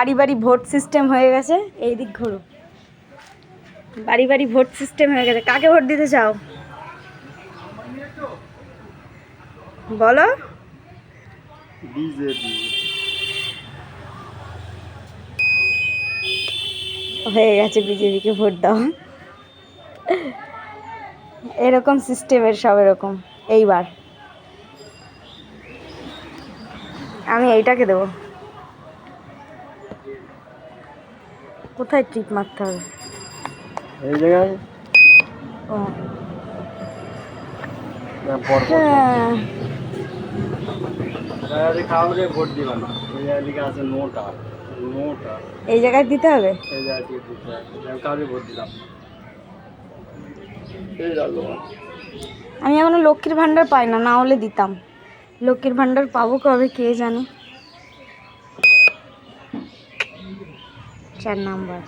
বাড়ি বাড়ি vote system হয়ে গেছে। এই দিক ঘোরো। বাড়ি বাড়ি ভোট সিস্টেম হয়ে গেছে। কাকে ভোট দিতে চাও? বলো। বিজেপি। হয়ে গেছে বিজেপিকে ভোট দাও। এরকম সিস্টেমের সব এরকম। এইবার। আমি এইটাকে দেবো। কোথায় টিপ মারতে হবে? এই জায়গায়? ও। হ্যাঁ। এই জায়গায় দিতে হবে। আমি এখনও লক্ষ্মীর ভাণ্ডার পাই না না হলে দিতাম। লক্ষ্মীর ভাণ্ডার পাবো কবে কে জানে? চার নাম্বার